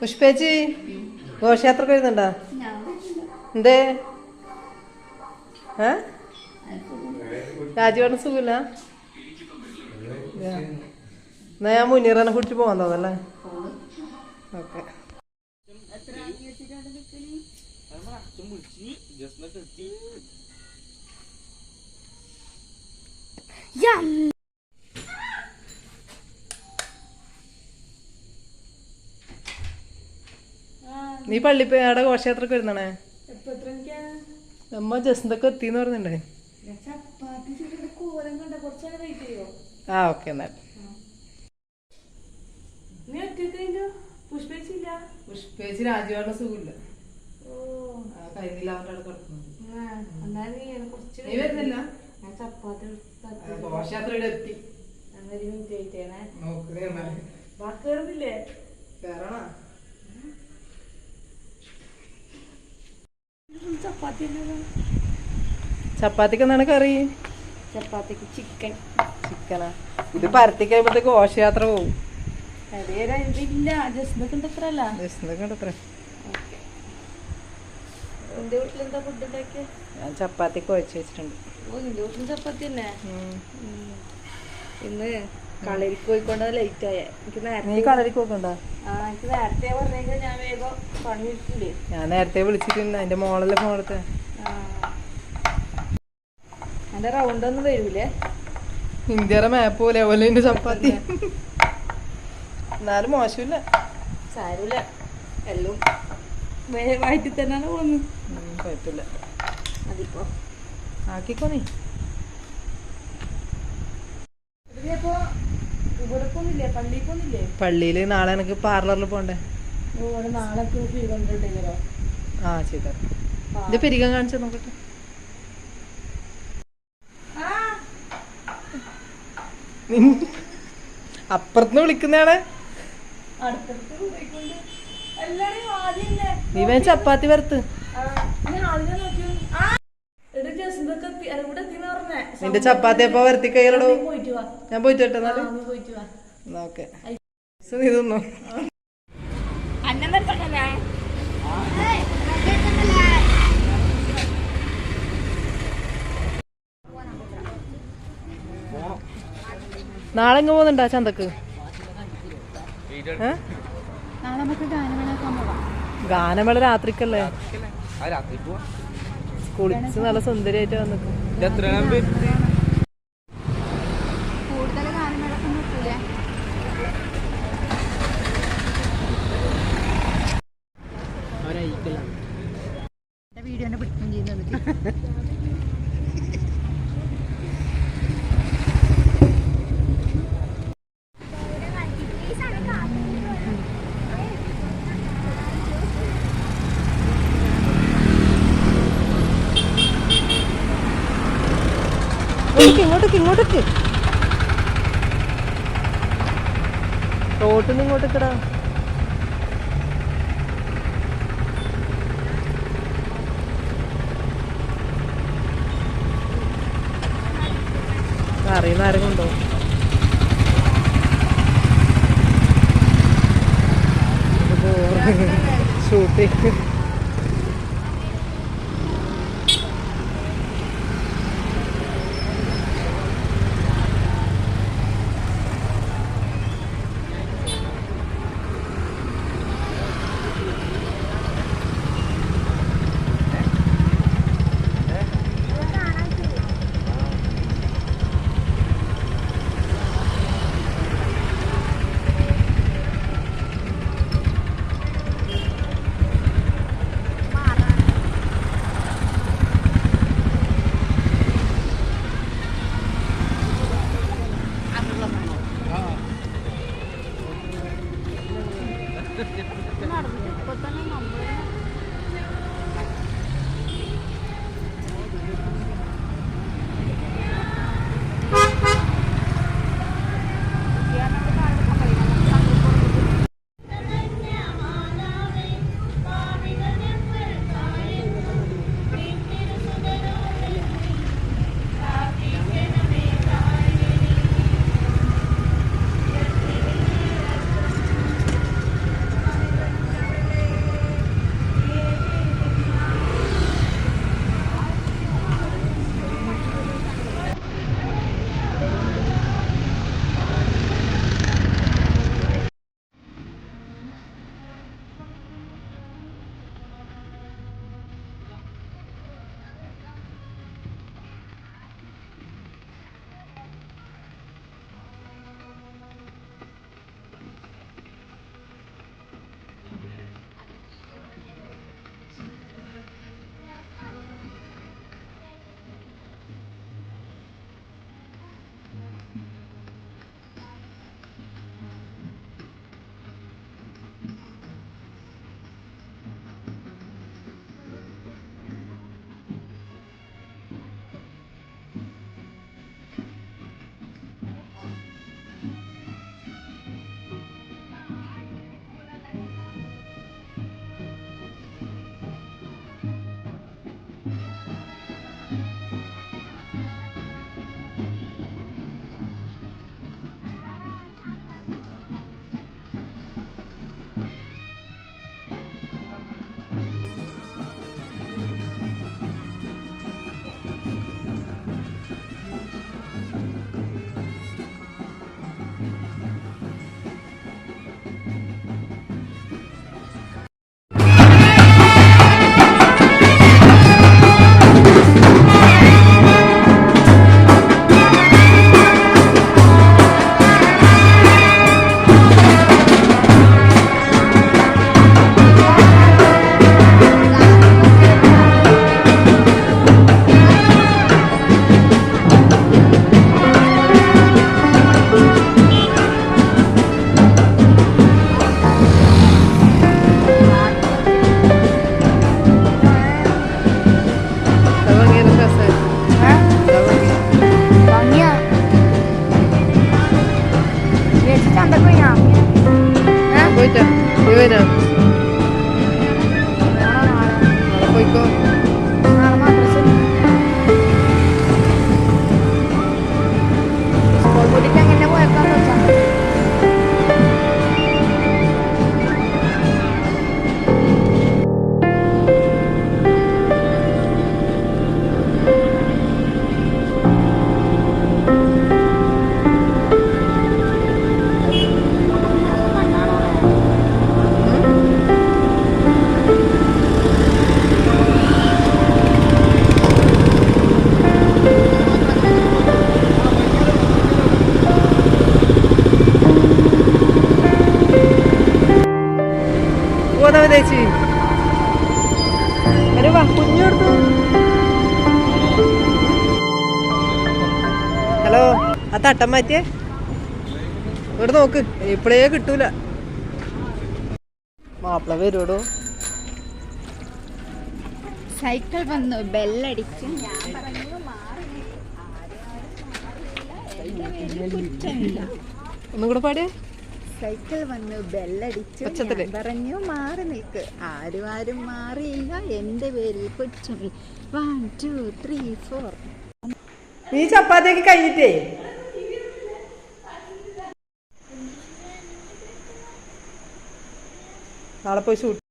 പുഷ്പേച്ചി ഘോഷയാത്രക്ക് വരുന്നുണ്ടോ എന്തേ? ഏ? രാജുവേട്ടൻ സുഖമില്ല? എന്നാ ഞാൻ മുന്നീറനെ കുടിച്ചു പോകാൻ തോന്നല്ലേ ഓക്കെ. നീ പള്ളി അവിടെ ഘോഷയാത്രക്ക് വരുന്നണേ നമ്മ ജസ്ന്തൊക്കെ എത്തിന്ന് പറഞ്ഞിട്ടുണ്ടേ. ആ ഓക്കെ എന്നാൽ. പുഷ്പേച്ചി രാജുവേട്ടൻ സുഖമില്ല. അവിടെ നീ വരുന്നില്ല? ഘോഷയാത്രയുടെ എത്തി. നോക്കുന്നേ കേറണോ? ചപ്പാത്തിക്ക് എന്താണ് കറി? ചപ്പാത്തിക്ക് ചിക്കൻ. ചിക്കനാ? ഇത് പരത്തി കഴിയുമ്പോഴത്തേക്ക് ഘോഷയാത്ര പോകും ഞാൻ ചപ്പാത്തി കുഴച്ച് വെച്ചിട്ടുണ്ട്. ഇന്ന് കളരിക്ക് പോയിക്കൊണ്ട് ലേറ്റ് ആയ. എനിക്ക് നീ കളരിക്ക് ആ എനിക്ക് നേരത്തെ ഞാൻ വേഗം ഞാൻ നേരത്തെ വിളിച്ചിട്ടുണ്ട്. എന്റെ മോളല്ലേ എടുത്തേ? എന്റെ റൗണ്ട് ഒന്നും വരൂലേ? ഇന്ത്യയുടെ മാപ്പ് പോലെ പോലെ എന്റെ ചപ്പാത്തി. എന്നാലും മോശമില്ല. സാരമില്ല. എല്ലാം വേഗമായിട്ട് തന്നെയാണ് പോകുന്നത് കുഴപ്പമില്ല. അതിപ്പോ. ആക്കിക്കോ നീ. പള്ളിയിൽ പള്ളിയിൽ നാളെ എനിക്ക് പാർലറിൽ പോണ്ടേ? ആ ചെയ്ത ഇത് പെരികം കാണിച്ചു നോക്കട്ടെ. അപ്പുറത്തുനിന്ന് വിളിക്കുന്നതാണ് നീ ചപ്പാത്തി വറുത്ത് ഞാൻ ആദ്യം നോക്കി ആ എടാ ജസ്ന്തൊക്കെ എത്തി അത് ഇവിടെ എത്തിന്ന് പറഞ്ഞേ നിന്റെ ചപ്പാത്തി അപ്പൊ വരുത്തി കയറടോ ഞാൻ പോയിട്ട് വരട്ടെ നീ ഓക്കെ. തിന്നോ? നാളെ ഇങ്ങ് പോകുന്നുണ്ടാ ചന്തക്ക്? പോവാം ഗാനമേള രാത്രിക്കല്ലേ? കുളിച്ച് നല്ല സുന്ദരിയായിട്ട് വന്നിട്ട് നോക്കൂലേ വീഡിയോനെ പിടിക്കുകയും ചെയ്യുന്നുണ്ട്. ഇങ്ങോട്ടേക്ക് ഇങ്ങോട്ടേക്ക് റോട്ടിൽ നിന്ന് ഇങ്ങോട്ടേക്കടാ. അറിയുന്ന ഇവനാ ആ മാറ്റിയെ. ഇവിടെ നോക്ക് ഇപ്പഴേ കിട്ടൂല. മാപ്പിള വരുവടോ? സൈക്കിൾ വന്നു ബെല്ലടിച്ച് ഒന്നും കൂടെ പാടിയേ. സൈക്കിൾ വന്നു ബെല്ലടിച്ചു പറഞ്ഞു മാറി നിൽക്ക് ആരും ആരും മാറിയില്ല. എന്റെ പേരിൽ കുറ്റമില്ല വൺ ടു ത്രീ ഫോർ നീ ചപ്പാത്തിയൊക്കെ കഴിഞ്ഞിട്ടേ? നാളെ പോയി ഷൂട്ട്